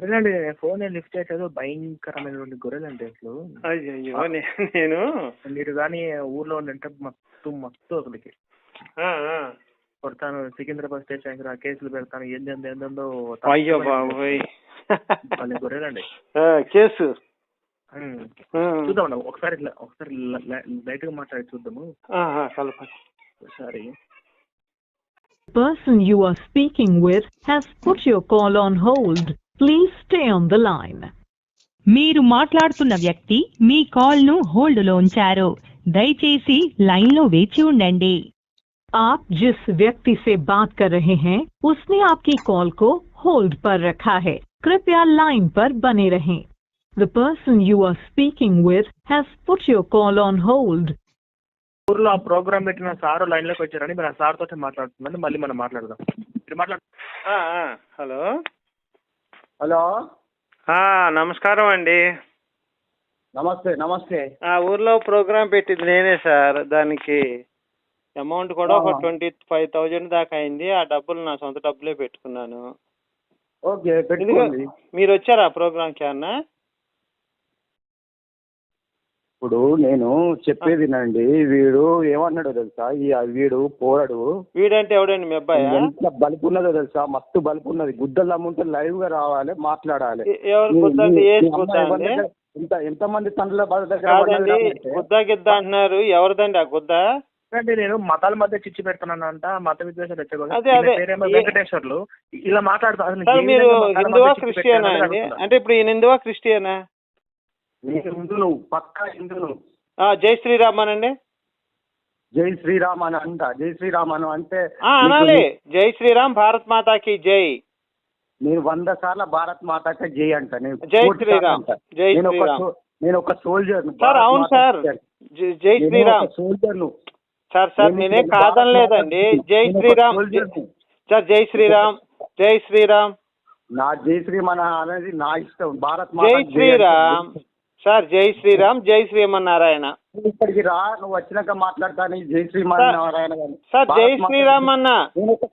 సరేనండి ఫోన్ నేను లిఫ్ట్ చేసేది భయంకరమైనటువంటి గొర్రెలండి అసలు. అయ్యో నేను? మీరు కానీ ఊర్లో ఉండంటే మత్తు మత్తు అసలుకి. ఆ, ఆ. కొడతాను సికింద్రాబాద్ స్టేషన్ రా కేసులు పెడతాను ఏంది ఏందో అయ్యో బాబోయ్. వాళ్ళ గొర్రెలండి. ఆ, కేసు. ఆ. చూద్దామండి ఒకసారి ఒకసారి లైట్గా మాట్లాడి చూద్దాము. ఆ, ఆ, ఒకసారి. Person you are speaking with has put your call on hold. Please stay on the line. మీరు మాట్లాడుతున్న వ్యక్తి మీ కాల్ను హోల్డ్లో ఉంచారు దయచేసి లైన్లో వేచి ఉండండి आप जिस व्यक्ति से बात कर रहे हैं उसने आपकी कॉल को होल्ड पर रखा है कृपया लाइन पर बने रहें The person you are speaking with has put your call on hold. ఊర్లో ఆ ప్రోగ్రామ్ పెట్టిన సార్ లైన్ లోకి వచ్చారని మీరు ఆ సార్ తోటి మాట్లాడుతున్నాను మళ్ళీ మనం మాట్లాడదాం మీరు మాట్లాడు ఆ, ఆ, హలో హలో. నమస్కారం అండి. నమస్తే నమస్తే. ఆ ఊర్లో ప్రోగ్రామ్ పెట్టింది నేనే సార్. దానికి అమౌంట్ కూడా ఒక. ట్వంటీ ఫైవ్ థౌజండ్ దాకా అయింది. ఆ డబ్బులు నా సొంత డబ్బులే పెట్టుకున్నాను. ఓకే మీరు వచ్చారా ప్రోగ్రామ్కి అన్నా ఇప్పుడు నేను చెప్పేది నండి వీడు ఏమన్నాడో తెలుసా? ఈ వీడు పోరాడు. వీడంటే ఎవడండి? మీ అబ్బాయా? ఎంత బలుపు ఉన్నదో తెలుసా మస్తు బలుపు ఉన్నది గుద్దలు అమ్ముంటే లైవ్గా రావాలి మాట్లాడాలి ఎంత ఎంత మంది తండ్రుల బాధ దగ్గర? గుద్దా గిద్దా అంటున్నారు. ఎవరిదండి ఆ గుద్దా? అంటే నేను మతాల మధ్య చిచ్చు పెడుతున్నానంట మత విద్వేషాలు అదే, వచ్చే అదే. పేరేమో ఏ- వెంకటేశ్వర్లు. ఇలా మాట్లాడుతా అసలు సార్ ఏ మీరు హిందువా క్రిస్టియనా. అంటే ఇప్పుడు ఈయన హిందువా క్రిస్టియనా? హిందును పక్కా హిందును ఆ, జై శ్రీరామ్ అనండి జై శ్రీరామ్ అని అంట జై శ్రీరామ్ అని అంటే అనాలి జై శ్రీరామ్ భారత్ మాతాకి జై. నేను వంద సార్ల భారత్ మాతాక జై అంట నేను జై శ్రీరామ్. జై నేను ఒక శ్రీరామ్. సో- నేను ఒక సోల్జర్ సార్ అవును సార్. జై- శ్రీరామ్. సోల్జర్ సార్ సార్ నేనే కాదనలేదండి. జై శ్రీరామ్. సార్ జై శ్రీరామ్ జై శ్రీరామ్. నా జై శ్రీమన్ అనేది నా ఇష్టం. భారత్ జై శ్రీరామ్. సార్ జై శ్రీరామ్ జై శ్రీమన్నారాయణ. ఇక్కడికి రా నువ్వు వచ్చినాక మాట్లాడతాను జై శ్రీమన్ సార్- జై శ్రీరామ్ అన్న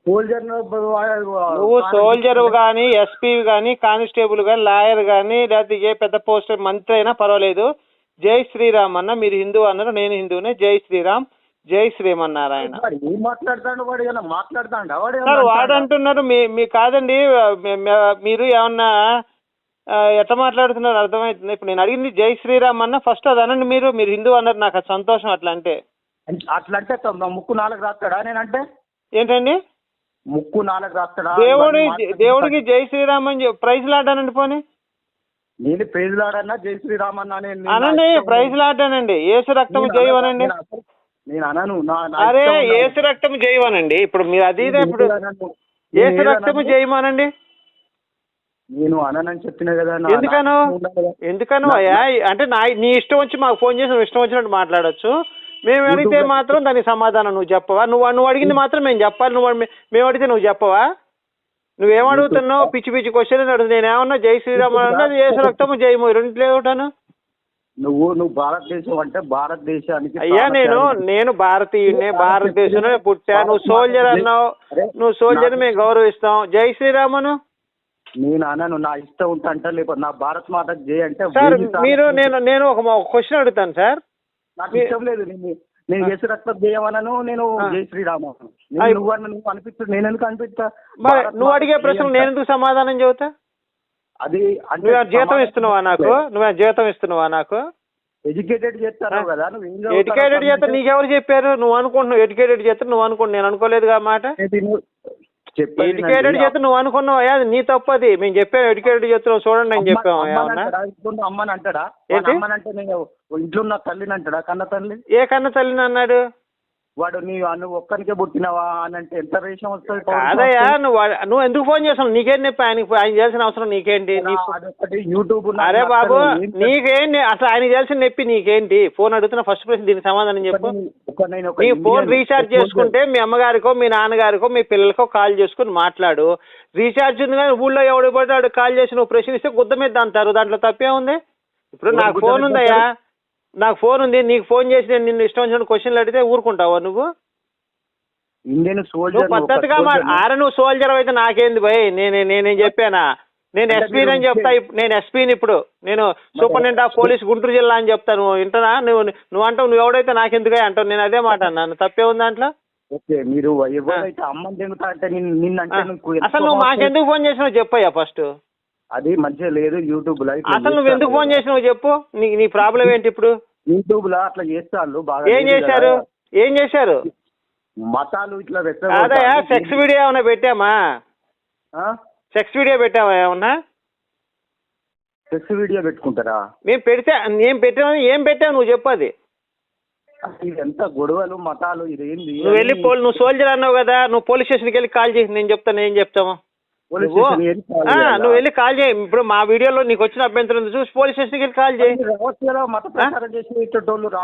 సోల్జర్ నువ్వు సోల్జర్ కానీ ఎస్పీ కానీ కానిస్టేబుల్ కానీ లాయర్ కానీ లేకపోతే ఏ పెద్ద పోస్ట్ మంత్రి అయినా పర్వాలేదు. జై శ్రీరామ్ అన్న మీరు హిందూ అన్నారు నేను హిందూనే. జై శ్రీరామ్ జై శ్రీమన్నారాయణ. వాడు మాట్లాడతాడు? వాడు మాట్లాడతాడు? అంటున్నారు మీ మీ కాదండి మీరు ఏమన్నా ఎట్లా మాట్లాడుతున్నారు? అర్థమవుతుంది. ఇప్పుడు నేను అడిగింది జై శ్రీరామ్ అన్న ఫస్ట్ అది అనండి మీరు. మీరు హిందూ అన్నారు నాకు అది సంతోషం అట్లా అంటే. అట్లా అంటే ముక్కు నాలుగు రాస్తాడా నేనంటే? ఏంటండి? ముక్కు నాలుగు రాస్తాడా? దేవుడి దేవుడికి జై శ్రీరామ్ అని ప్రైజ్ లాడానండి పోనీ. నేను ప్రేజులాడన్నా జై శ్రీరామ్ అన్నా అనండి. ప్రైజ్ లాడానండి ఏసు రక్తము నేను జయం అనను, అనండి. నేను అనను అరే. ఏసు రక్తము జయమనండి ఇప్పుడు మీరు అది ఇప్పుడు ఏసు రక్తము. జయమనండి నేను అననని చెప్పిన కదా ఎందుకను. ఎందుకను? అయ్యా అంటే నా నీ ఇష్టం వచ్చి మాకు ఫోన్ చేసి ఇష్టం వచ్చినట్టు మాట్లాడొచ్చు. మేము అడిగితే మాత్రం దానికి సమాధానం నువ్వు చెప్పవా? నువ్వు నువ్వు అడిగింది మాత్రం మేము చెప్పాలి. నువ్వు మేము అడిగితే నువ్వు చెప్పవా? నువ్వేం అడుగుతున్నావు? పిచ్చి పిచ్చి క్వశ్చన్ నేను ఏమన్నా జై శ్రీరామ్ అన్నది ఏసు రక్తము జయము రెండింటిలో ఏమిటాను నువ్వు నువ్వు భారతదేశం అంటే భారతదేశానికి అయ్యా నేను. నేను భారతీయుడిని భారతదేశంలో పుట్టా నువ్వు సోల్జర్ అన్నావు. నువ్వు సోల్జర్ మేము గౌరవిస్తాం. జై శ్రీరామను? నేను అనను నా ఇష్టం ఉంటా అంటే లేకపోతే నా భారత్ మాతకు జై అంటే సార్ మీరు నేను నేను ఒక క్వశ్చన్ అడుగుతాను సార్. నాకు ఇష్టం లేదు నేను నేను యేసు రక్తం జయమనను నేను ఆ. జై శ్రీరామ. నువ్వు నువ్వు అనిపిస్తుంది నేను ఎందుకు అనిపిస్తా? నువ్వు మాత అడిగే అంట. నేను ఎందుకు సమాధానం చెబుతా? అది నువ్వు జీతం ఇస్తున్నావా నాకు? నువ్వు జీతం ఇస్తున్నావా నాకు? ఎడ్యుకేటెడ్ చేస్తాను ఆ. కదా నువ్వు ఎడ్యుకేటెడ్ చేస్తే నీకెవరు చెప్పారు? నువ్వు అనుకుంటున్నావు ఎడ్యుకేటెడ్ చేస్తే నువ్వు అనుకుంటు నేను అనుకోలేదుగా మాట. ఎడ్యుకేటెడ్. చేస్తే నువ్వు అనుకున్నావు? అది నీ తప్పు అది మేము చెప్పాము ఎడ్యుకేటెడ్ చేస్తున్నావు చూడండి అని చెప్పాము అమ్మని అంటాడా? ఏంటి? అమ్మని అంటే నేను ఇంట్లో ఉన్న తల్లిని అంటాడా? కన్న తల్లి ఏ కన్న తల్లిని అన్నాడు? వాడు నీ నువ్వు ఒక్కనికే పుట్టినవా అని అంటే ఎంత రేషం వస్తుంది కాదయ్యా నువ్వు నువ్వు ఎందుకు ఫోన్ చేసావు నీకేం నొప్పి ఆయనకి ఆయన చేయాల్సిన అవసరం నీకేంటి? అదొకటి యూట్యూబ్ అరే బాబు అసలు ఏం నీకేం నే- అసలు ఆయన చేయాల్సిన నొప్పి నీకేంటి? ఫోన్ అడుగుతున్న ఫస్ట్ ప్రశ్న దీనికి సమాధానం చెప్పు. నీ ఫోన్ రీఛార్జ్ చేసుకుంటే మీ అమ్మగారికో మీ నాన్నగారికో మీ పిల్లలకో కాల్ చేసుకుని మాట్లాడు. రీఛార్జ్ ఉంది కానీ ఊళ్ళో ఎవడు పడితే కాల్ చేసి నువ్వు ప్రశ్నిస్తే గుద్ద మీద అంటారు. దాంట్లో తప్పే ఉంది ఇప్పుడు నాకు ఫోన్ ఉందయ్యా? నాకు ఫోన్ ఉంది నీకు ఫోన్ చేసి నేను నిన్ను ఇష్టం వచ్చిన క్వశ్చన్లు అడిగితే ఊరుకుంటావా నువ్వు? ఇండియన్ నువ్వు సోల్జర్ పద్ధతిగా నువ్వు సోల్జర్ అయితే నాకేంది భయ్? నేనే నేనేం చెప్పానా? నేను ఎస్పీని అని చెప్తా నేను ఎస్పీని ఇప్పుడు. నేను సూపరింటెండెంట్ ఆఫ్ పోలీస్ గుంటూరు జిల్లా అని చెప్తాను వింటున్నా? నువ్వు నువ్వు అంటావు నువ్వు ఎవడైతే నాకెందుకు అంటావు. నేను అదే మాట అన్నాను. తప్పే ఉంది దాంట్లో? ఓకే మీరు నువ్వు అసలు నువ్వు మాకెందుకు ఫోన్ చేసినావు చెప్పయ్యా ఫస్ట్. అది మంచిగా లేదు యూట్యూబ్లో ఇట్లా అసలు నువ్వు ఎందుకు ఫోన్ చేసినావు చెప్పు. నీ నీ ప్రాబ్లం ఏంటి ఇప్పుడు? యూట్యూబ్లో అట్లా చేస్తాను బాగా ఏం చేశారు. ఏం చేశారు? మతాలు ఇట్లా అదయా సెక్స్ వీడియో ఏమైనా పెట్టామా? సెక్స్ వీడియో పెట్టావా ఏమన్నా? సెక్స్ వీడియో పెట్టుకుంటారా? మేము పెడితే ఏం పెట్టామని ఏం పెట్టావు నువ్వు చెప్పు అది. ఎంత గొడవలు మతాలు ఇదేంది? నువ్వు వెళ్ళి పోల్ నువ్వు సోల్జర్ అన్నావు కదా నువ్వు పోలీస్ స్టేషన్కి వెళ్ళి కాల్ చేసి నేను చెప్తాను ఏం చెప్తాము. నువ్వు? వెళ్ళి కాల్ చేయి. ఇప్పుడు మా వీడియోలో నీకు వచ్చిన అభ్యంతరం చూసి పోలీస్ స్టేషన్కి వెళ్ళి కాల్ చేయి.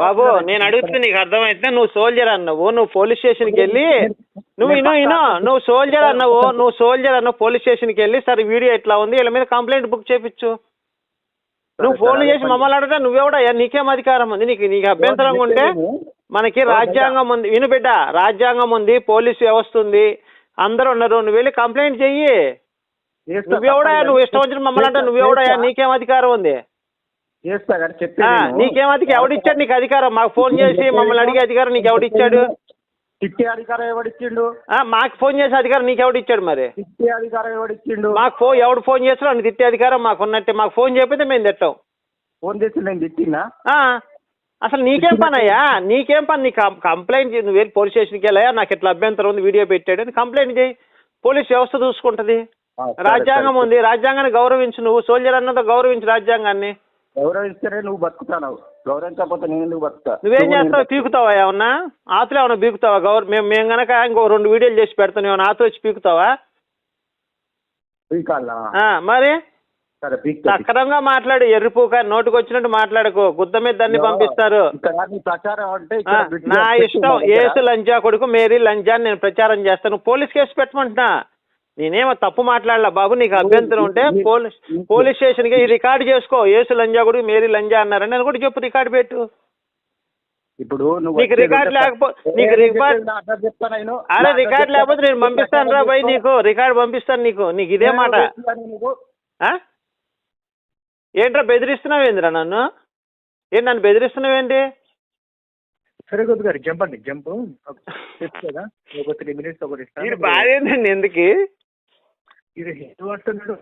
బాబు. నేను అడుగుతుంది నీకు అర్థమైతే నువ్వు సోల్జర్ అన్నావు. నువ్వు పోలీస్ స్టేషన్కి వెళ్ళి నువ్వు ఇను ఇను నువ్వు సోల్జర్ అన్నావు. నువ్వు సోల్జర్ అన్నావు. పోలీస్ స్టేషన్కి వెళ్ళి సరే వీడియో ఎట్లా ఉంది? వీళ్ళ మీద కంప్లైంట్ బుక్ చేపించు నువ్వు ఫోన్లు సరే, చేసి మమ్మల్ని అడగటా నువ్వెవడయ్యా నీకేం అధికారం ఉంది? నీకు నీకు అభ్యంతరంగా ఉంటే మనకి రాజ్యాంగం ఉంది. విను బిడ్డ రాజ్యాంగం ఉంది పోలీస్ వ్యవస్థ ఉంది. అందరూ ఉన్నారు నువ్వు వెళ్ళి కంప్లైంట్ చెయ్యి. తప్పదు. నువ్వు ఇష్టం వచ్చిన మమ్మల్ని అంటే నువ్వెవడయా చేస్తా, నీకేం అధికారం ఉంది? నీకేం అధికారం ఎవడిచ్చాడు నీకు అధికారం? మాకు ఫోన్ చేసి మమ్మల్ని అడిగే అధికారం నీకు ఎవడిచ్చాడు తిట్టే అధికారం ఎవడిచ్చిండు ఆ, మాకు ఫోన్ చేసే అధికారం నీకు ఎవడిచ్చాడు మరి? తిట్టే అధికారం ఎవడిచ్చిండు మాకు ఫోన్ ఎవడు ఫోన్ చేస్తాడో అని తిట్టే అధికారం మాకు ఉన్నట్టే మాకు ఫోన్ చెప్పితే మేము తిట్టాం. ఫోన్ చేసి నేను తిట్టినా? ఆ, అసలు నీకేం పని అయ్యా నీకేం పని? కం- కంప్లైంట్ చేయి. నువ్వు వెళ్ళి పోలీస్ స్టేషన్కి వెళ్ళాయా? నాకు ఇట్లా అభ్యంతరం ఉంది వీడియో పెట్టాడు అని కంప్లైంట్ చేయి. పోలీస్ వ్యవస్థ చూసుకుంటది. రాజ్యాంగం. ఉంది. రాజ్యాంగాన్ని గౌరవించు నువ్వు. సోల్జర్ అన్నదో గౌరవించు రాజ్యాంగాన్ని. గౌరవిస్తేనే నువ్వు బతుకుతావు గౌరవించకపోతే నేను ఎందుకు బతుకుతా? నువ్వేం చేస్తావు? పీకుతావా ఏమన్నా? ఆతులు ఏమన్నా పీకుతావా? గౌర మేము మేము గనక ఇంకో రెండు వీడియోలు చేసి పెడతాను. ఏమన్నా ఆతులు వచ్చి పీకుతావా? పీకాలా మరి? సక్రమంగా మాట్లాడు ఎర్రిపూక. నోటికి వచ్చినట్టు మాట్లాడకు. గుద్ద మీద దాన్ని పంపిస్తారు. నీ ఇష్టం. ఏసు లంజా కొడుకు మేరీ లంజా నేను ప్రచారం చేస్తాను. పోలీస్ కేసు పెట్టమంటున్నా. నేనేమో తప్పు మాట్లాడలా బాబు నీకు అభ్యంతరం ఉంటే పోలీస్ పోలీస్ స్టేషన్కి రికార్డు చేసుకో. ఏసు లంజా కొడుకు మేరీ లంజా అన్నారని నేను కూడా చెప్పు రికార్డు పెట్టు. ఇప్పుడు నీకు రికార్డ్ ఉంటే లేకపో- ఏ, నీకు రికార్డ్-. అరే రికార్డ్. లేకపోతే నేను పంపిస్తాను రా భయ్ నీకు. రికార్డు పంపిస్తాను నీకు. నీకు ఇదే మాట నేను చెప్తాను నీకు. ఆ? ఏంట్రా బెదిరిస్తున్నావు ఏందిరా నన్ను? ఏంటి నన్ను బెదిరిస్తున్నావేంటి సరే కొద్ది గారు జంప్. అండి జంప్ ఒక త్రీ మినిట్స్ ఒకటి. మీరు బాధేందండి ఎందుకు? వీడు హిందూ అంటున్నాడు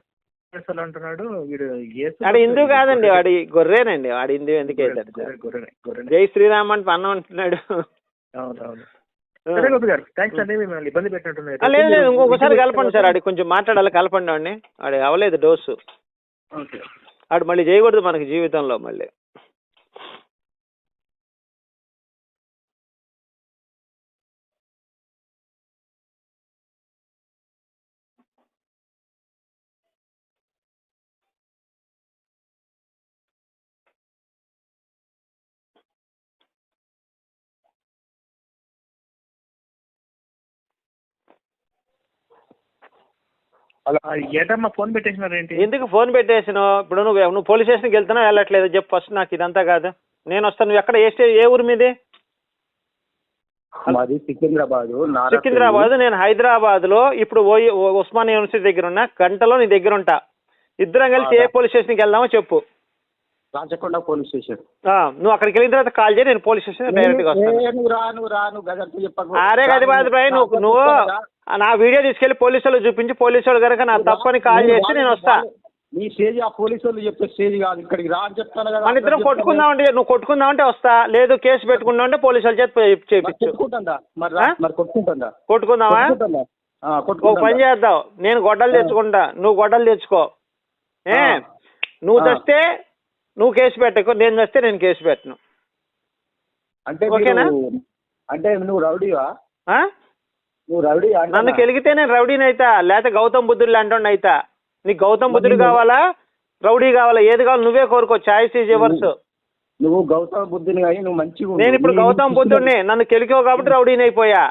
అసలు అంటున్నాడు వీడు వాడు హిందూ కాదండి వాడి గొర్రెనండి వాడు హిందూ ఎందుకు జై శ్రీరామ్ అంటే అన్నం అంటున్నాడు. అవును అవును. సరే గోపి గారు థ్యాంక్స్ అండి మిమ్మల్ని ఇబ్బంది పెట్టినట్టున్నారు ఆ, లేదు లేదు ఇంకొకసారి కలపండి సార్ ఆడికి కొంచెం మాట్లాడాలి కలపండి వాడిని. వాడి అవ్వలేదు డోసు. ఓకే. వాడు మళ్ళీ చేయకూడదు మనకి జీవితంలో మళ్ళీ. అలా ఏంటమ్మా ఫోన్ పెట్టేసినారు ఏంటి ఎందుకు ఫోన్ పెట్టేసినావు ఇప్పుడు నువ్వు నువ్వు పోలీస్ స్టేషన్కి వెళ్తున్నావు వెళ్ళట్లేదు. చెప్పు ఫస్ట్ నాకు ఇదంతా కాదు. నేను వస్తాను నువ్వు ఎక్కడ? ఏ స్టే ఏ ఊరు మీది? మాది సికింద్రాబాద్ సికింద్రాబాద్ నేను హైదరాబాద్లో ఇప్పుడు ఓ- ఓ- ఉస్మానియా యూనివర్సిటీ దగ్గర ఉన్నా గంటలో నీ దగ్గర ఉంటా. ఇద్దరం కలిసి ఏ పోలీస్ స్టేషన్కి వెళ్దామో చెప్పు. Rachakonda police station. ఆ, నువ్వు అక్కడికి వెళ్ళిన తర్వాత కాల్ చేయి నేను పోలీస్ స్టేషన్ డైరెక్ట్గా వస్తాను. ఏ, నువ్వు రా నువ్వు రా నువ్వు గదంతా చెప్పకు. అరే గది బాధ భయ్ నువ్వు నువ్వు నా వీడియో తీసుకెళ్ళి పోలీసు వాళ్ళు చూపించి పోలీసు వాళ్ళు కనుక నా తప్పని కాల్ చేస్తే నేను వస్తా. నీ స్టేజ్ ఆ పోలీసు వాళ్ళు చెప్పే స్టేజ్ కాదు. ఇక్కడికి రా అని చెప్తాను కదా. మన ఇద్దరం కొట్టుకుందాం అంటే నువ్వు కొట్టుకుందాం అంటే వస్తా. లేదు కేసు పెట్టుకుందాం అంటే పోలీసు వాళ్ళ చేత చేయించు మరి కొట్టుకుంటుందా? కొట్టుకుందామా? కొట్టుకుంటుందా? పని చేద్దాం. నేను గొడ్డలు తెచ్చుకుంటా. నువ్వు గొడ్డలు తెచ్చుకో. ఏ. నువ్వు. తెస్తే నువ్వు కేసు పెట్టకు నేను తెస్తే నేను కేసు పెట్టను. అంటే ఓకేనా? అంటే నువ్వు రౌడీవా? నువ్వు రౌడీ నన్ను కెలిగితే నేను రౌడీని అయితా లేకపోతే గౌతమ్ బుద్ధుడు లాంటి అయితా నీకు గౌతమ్ బుద్ధుడు కావాలా? రౌడీ కావాలా? ఏది కావాలి నువ్వే కోరుకో చాయిస్ ఈజ్ ఎవర్స్ నువ్వు గౌతమ బుద్ధుని కానీ నువ్వు మంచిగా. నేను ఇప్పుడు గౌతమ్ బుద్ధుడిని నన్ను కెలికావు కాబట్టి రౌడీని అయిపోయా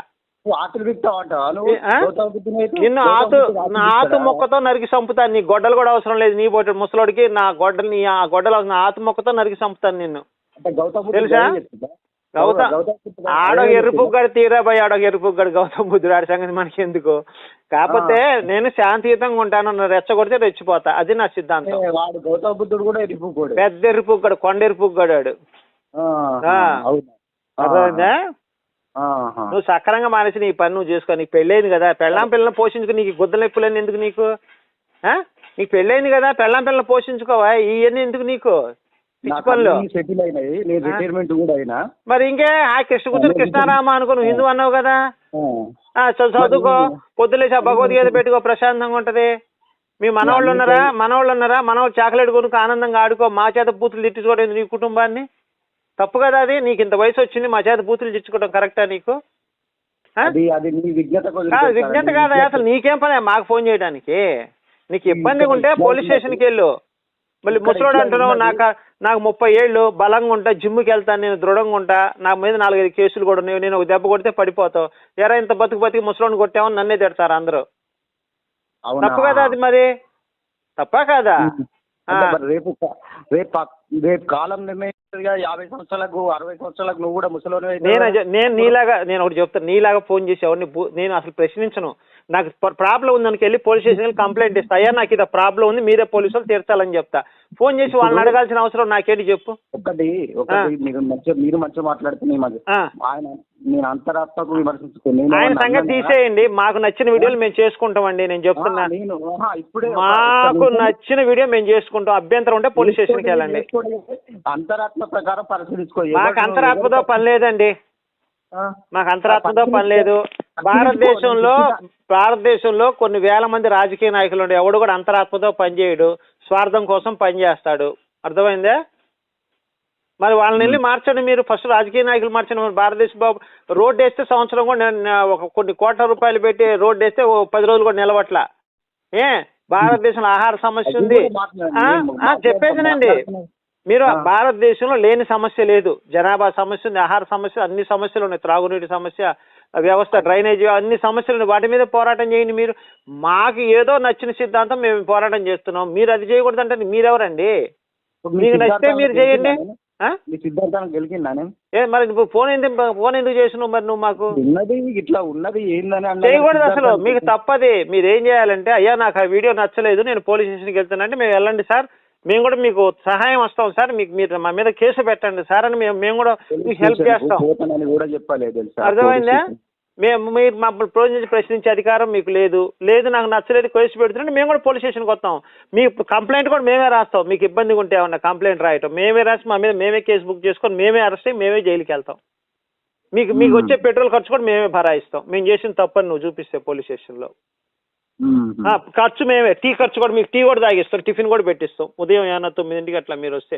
నిన్ను ఆతు నా ఆతు? మొక్కతో నరికి చంపుతాను నీ గొడ్డలు కూడా అవసరం లేదు నీ పోటీ ముసలోడికి నా గొడ్డలు నీ ఆ గొడ్డలు నా ఆతు మొక్కతో నరికి చంపుతాను నిన్ను. తెలుసా? గౌతమ్ ఆడో అదే ఎరుపుగడు తీరాబాయి ఆడో ఎరుపుగడు గౌతమ్ బుద్ధుడు ఆడి సంగతి మనకి ఎందుకు కాకపోతే నేను శాంతియుతంగా ఉంటాను రెచ్చగొడితే రెచ్చిపోతా అది నా సిద్ధాంతం. వాడు గౌతమ బుద్ధుడు కూడా ఎరిపుకోడు పెద్ద ఎరుపుగడు కొండ ఎరుపుగడు ఆడు ఆ. అవును. అర్థమైందా. నువ్వు సక్రంగా మానేసి నీ పని నువ్వు చేసుకో. నీకు పెళ్ళైంది కదా. పెళ్ళాం పిల్లల్ని పోషించుకో నీకు గుద్దలు నొప్పులని ఎందుకు నీకు? ఆ? నీకు పెళ్ళైంది కదా. పెళ్ళాం పిల్లల్ని పోషించుకోవా? ఇవన్నీ ఎందుకు నీకు? పిచ్చి నాకు పనులు. అన్ని సెటిల్ అయినాయి. నేను ఆ. రిటైర్మెంట్ కూడా అయినా. మరి ఇంకే ఆ కృష్ణ కూతురు కృష్ణారామ అనుకో నువ్వు హిందూ అన్నావు కదా. చదువుకో. పొద్దులేసి ఆ భగవద్గీత పెట్టుకో. ప్రశాంతంగా ఉంటది. మీ మనవాళ్ళు ఉన్నారా? మనవాళ్ళు ఉన్నారా? మనవాళ్ళు చాక్లెట్ కొనుక్కో ఆనందంగా ఆడుకో. మా చేత బూతులు తిట్టించుకోవడం నీ కుటుంబాన్ని? తప్పు కదా అది? నీకు ఇంత వయసు వచ్చింది మా చేత బూతులు తిట్టుకోవడం కరెక్టా నీకు? విజ్ఞత కాదు విజ్ఞత కాదా అసలు నీకేం పని? మాకు ఫోన్ చేయడానికి. నీకు ఇబ్బందిగా ఉంటే పోలీస్ స్టేషన్కి వెళ్ళు. మళ్ళీ ముసలోడు అంటున్నావు నాకు నాకు ముప్పై ఏళ్ళు బలంగా ఉంటా జిమ్కి వెళ్తాను నేను దృఢంగా ఉంటా నా మీద నాలుగైదు కేసులు కూడా ఉన్నాయి నేను ఒక దెబ్బ కొడితే పడిపోతావు. ఎరా ఇంత బతుకు బతికి ముసలోని కొట్టామని నన్నే తిడతారు అందరూ? తప్పు కదా అది మరి? తప్పా కాదా. మరి రేపు రేపు రేపు కాలం నిర్ణయించగా యాభై సంవత్సరాలకు అరవై సంవత్సరాలకు నువ్వు కూడా ముసలోనే నేను నేను నీలాగా నేను ఒకటి చెప్తాను నీలాగా ఫోన్ చేసి ఎవరిని నేను అసలు ప్రశ్నించను. నాకు ప్రాబ్లం ఉందని వెళ్ళి పోలీస్ స్టేషన్ వెళ్ళి కంప్లైంట్ ఇస్తా. అయ్యా నాకు ఇది ప్రాబ్లం ఉంది మీరే పోలీసులు తీర్చాలని చెప్తా. ఫోన్ చేసి వాళ్ళని అడగాల్సిన అవసరం నాకేంటి చెప్పు. ఒకటి ఒకటి మీరు మంచిగా మీరు మంచిగా మాట్లాడితే నేను అది- ఆ. ఆయన నేను అంతరాత్మకు సంగతి? తీసేయండి. మాకు నచ్చిన వీడియోలు మేము చేసుకుంటామండి నేను చెప్తున్నా. ఇప్పుడే మాకు నచ్చిన వీడియో మేము చేసుకుంటాం. అభ్యంతరం ఉంటే పోలీస్ స్టేషన్కి వెళ్ళండి. అంతరాత్మ ప్రకారం పరిశీలించుకో. మాకు అంతరాత్మతో పని లేదండి? మాకు అంతరాత్మతో పని లేదు. భారతదేశంలో భారతదేశంలో కొన్ని వేల మంది రాజకీయ నాయకులు ఉండే. ఎవడు కూడా అంతరాత్మతో పనిచేయడు. స్వార్థం కోసం పనిచేస్తాడు. అర్థమైందా? మరి వాళ్ళని వెళ్ళి మార్చండి మీరు. ఫస్ట్ రాజకీయ నాయకులు మార్చండి. మరి భారతదేశ బాబు రోడ్డు వేస్తే సంవత్సరం కూడా ఒక కొన్ని కోట్ల రూపాయలు పెట్టి రోడ్డు వేస్తే ఓ పది రోజులు కూడా నిలవట్ల ఏ? భారతదేశంలో ఆహార సమస్య ఉంది. చెప్పేదేనండి మాట్లాడుతున్నా. మీరు. భారతదేశంలో లేని సమస్య లేదు. జనాభా సమస్య ఉంది ఆహార సమస్య అన్ని సమస్యలు ఉన్నాయి. త్రాగునీటి సమస్య వ్యవస్థ డ్రైనేజీ అన్ని సమస్యలు ఉన్నాయి వాటి మీద పోరాటం చేయండి మీరు. మాకు ఏదో నచ్చిన సిద్ధాంతం మేము పోరాటం చేస్తున్నాం. మీరు అది చేయకూడదు అంటే మీరెవరండి? మీకు నచ్చితే మీరు చేయండి. ఏ మరి నువ్వు ఫోన్ ఎందుకు ఫోన్ ఎందుకు చేసినావు మరి నువ్వు మాకు? ఉన్నది ఇట్లా ఉన్నది ఏందని చేయకూడదు అసలు. మీకు తప్పది. మీరు ఏం చేయాలంటే అయ్యా నాకు ఆ వీడియో నచ్చలేదు నేను పోలీస్ స్టేషన్కి వెళ్తానంటే మేము వెళ్ళండి సార్. మేము కూడా మీకు సహాయం వస్తాం సార్. మీకు మీరు మా మీద కేసు పెట్టండి సార్ అని మేము మేము కూడా మీకు హెల్ప్ చేస్తాం. కూడా అర్థమైందా? మేము మీరు మా ప్రశ్నించి ప్రశ్నించే అధికారం మీకు లేదు. లేదు నాకు నచ్చలేదు కేసు పెడుతుంటే మేము కూడా పోలీస్ స్టేషన్కి వస్తాం. మీ కంప్లైంట్ కూడా మేమే రాస్తాం. మీకు ఇబ్బందిగా ఉంటే ఏమన్నా కంప్లైంట్ రాయటం. మేమే రాసి మా మీద మేమే కేసు బుక్ చేసుకొని మేమే అరెస్ట్ అయ్యి మేమే జైలుకి వెళ్తాం. మీకు మీకు వచ్చే పెట్రోల్ ఖర్చు కూడా మేమే భరాయిస్తాం. మేము చేసిన తప్పని నువ్వు చూపిస్తే పోలీస్ స్టేషన్లో. ఖర్చు మేమే. టీ ఖర్చు కూడా మీకు టీ కూడా తాగిస్తాం. టిఫిన్ కూడా పెట్టిస్తాం. ఉదయం ఏమన్నా తొమ్మిదింటికి అట్లా మీరు వస్తే.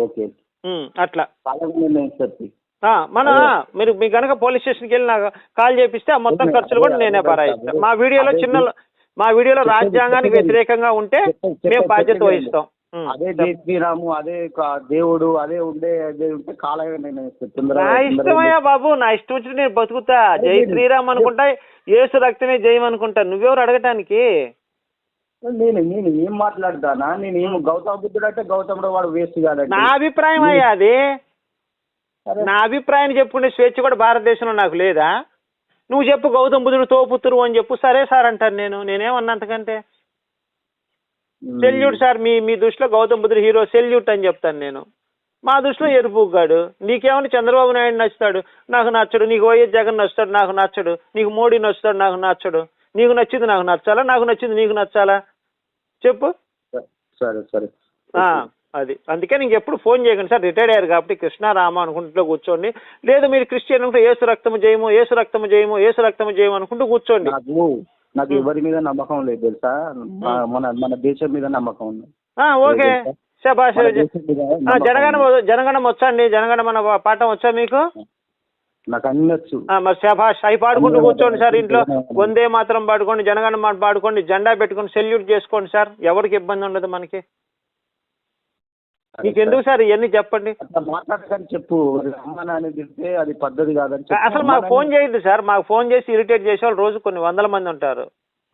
ఓకే. ఉమ్, అట్లా. మన మీరు మీ కనుక పోలీస్ స్టేషన్కి వెళ్ళి నాకు కాల్ చేపిస్తే ఆ మొత్తం ఖర్చులు కూడా నేనే భరాయిస్తాను. మా వీడియోలో చిన్న మా వీడియోలో రాజ్యాంగానికి. వ్యతిరేకంగా ఉంటే మేము బాధ్యత. వహిస్తాం. అదే. జై శ్రీరాము అదే దేవుడు అదే ఉండే ఉంటే కాలమే నిర్ణయిస్తుంది తొందర నా ఇష్టమయ్యా బాబు నా ఇష్టం వచ్చి నేను బతుకుతా. జై శ్రీరామ్ అనుకుంటా యేసు రక్తమే జయం అనుకుంటా. నువ్వెవరు అడగటానికి? నేను నేను ఏం మాట్లాడతానా? నేను ఏం గౌతమ బుద్ధుడు అంటే గౌతముడు వాడు వేస్ట్ కాదండి. నా అభిప్రాయం అయ్యా అది. నా అభిప్రాయాన్ని చెప్పుకునే స్వేచ్ఛ కూడా భారతదేశంలో నాకు లేదా? నువ్వు చెప్పు గౌతమ్ బుద్ధుడు తోపుతురు అని చెప్పు. సరే సార్ అంటాను నేను. నేనేమన్నా అంతకంటే. సెల్యూట్ సార్ మీ మీ దృష్టిలో గౌతమ్ బుద్ధుడు హీరో సెల్యూట్ అని చెప్తాను నేను. మా దృష్టిలో ఎరుపుగాడు నీకేమని చంద్రబాబు నాయుడు నచ్చుతాడు? నాకు నచ్చడు. నీకు వైఎస్ జగన్ నచ్చుతాడు? నాకు నచ్చడు. నీకు మోడీ నచ్చుతాడు? నాకు నచ్చడు. నీకు నచ్చింది నాకు నచ్చాలా? నాకు నచ్చింది నీకు నచ్చాలా? చెప్పు. సరే సరే. ఆ, అది. అందుకే నీకు ఎప్పుడు ఫోన్ చేయకండి సార్. రిటైర్డ్ అయ్యారు కాబట్టి కృష్ణారామ అనుకుంటూ కూర్చోండి. లేదు మీరు క్రిస్టియన్ అనుకుంటే ఏసు రక్తము జయము ఏసు రక్తము జయము ఏసు రక్తము జయము అనుకుంటూ కూర్చోండి. నాకు ఎవరి మీద నమ్మకం లేదు తెలుసా? మన మన దేశం మీద నమ్మకం ఉంది. ఓకే. జనగణ. జనగణం వచ్చా అండి జనగణ మన పాఠం వచ్చా మీకు? నాకు అన్ని వచ్చు. ఆ, మరి శభాష్ అవి పాడుకుంటూ కూర్చోండి సార్ ఇంట్లో. వందే మాత్రం పాడుకోండి జనగణ మాట పాడుకోండి జెండా పెట్టుకొని సెల్యూట్ చేసుకోండి సార్. ఎవరికి ఇబ్బంది ఉండదు మనకి. మీకు ఎందుకు సార్ ఇవన్నీ చెప్పండి? మాట్లాడకని చెప్పు. అమ్మ నాన్న తిడితే అది పద్ధతి కాదని. అసలు మాకు ఫోన్ చేయొద్దు సార్. మాకు ఫోన్ చేసి ఇరిటేట్ చేసే వాళ్ళు రోజు కొన్ని వందల మంది ఉంటారు.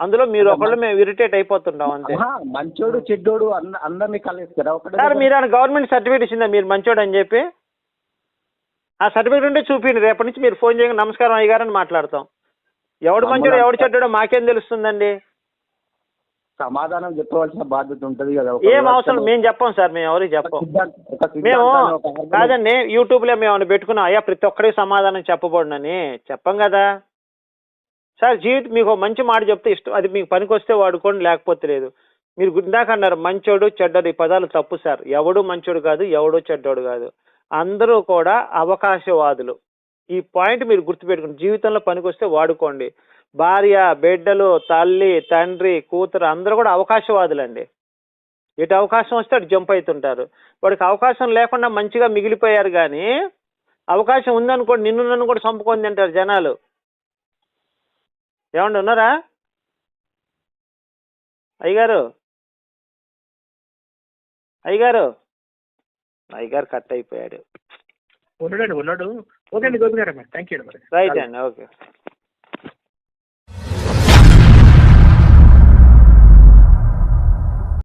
అందులో మీరు ఒకళ్ళు మేము ఇరిటేట్ అయిపోతుంటాం అంతే. మంచోడు చెడ్డోడు అందరినీ కలిస్తారా. సార్ మీరు ఆయన గవర్నమెంట్ సర్టిఫికేట్ ఇచ్చిందా మీరు మంచోడు అని చెప్పి? ఆ సర్టిఫికేట్ ఉంటే చూపిండి రేపటి నుంచి మీరు ఫోన్ చేయండి నమస్కారం అయ్యగారు అని మాట్లాడతాం. ఎవడు మంచోడో ఎవడు చెడ్డాడో మాకేం తెలుస్తుందండి? సమాధానం చెప్పవలసిన బాధ్యత ఉంటది కదా. ఏం అవసరం? మేము చెప్పం సార్ మేము ఎవరికి చెప్పం? మేము కాదండి యూట్యూబ్లో మేము పెట్టుకున్నాం అయ్యా ప్రతి ఒక్కరికి సమాధానం చెప్పబడినని చెప్పం కదా. సార్ జీవితం మీకు మంచి మాట చెప్తే ఇష్టం అది మీకు పనికి వస్తే వాడుకోండి లేకపోతే లేదు. మీరు ఇందాక అన్నారు మంచోడు చెడ్డోడు ఈ పదాలు తప్పు సార్. ఎవడు మంచోడు కాదు ఎవడు చెడ్డోడు కాదు. అందరూ కూడా అవకాశవాదులు. ఈ పాయింట్ మీరు గుర్తుపెట్టుకోండి జీవితంలో పనికొస్తే వాడుకోండి. భార్య బిడ్డలు తల్లి తండ్రి కూతురు అందరూ కూడా అవకాశవాదులండి. ఎటు అవకాశం వస్తే అటు జంప్ అవుతుంటారు వాడికి అవకాశం లేకుండా మంచిగా మిగిలిపోయారు కానీ అవకాశం ఉందనుకోండి నిన్ను నన్ను కూడా చంపుకొని తింటారు జనాలు. ఏమండి ఉన్నారా? అయ్యగారు? అయ్యగారు? అయ్యగారు కట్ అయిపోయాడు. ఉన్నాడు ఉన్నాడు. ఓకే అండి గోపి గారు థ్యాంక్ యూ రైట్ అండి ఓకే.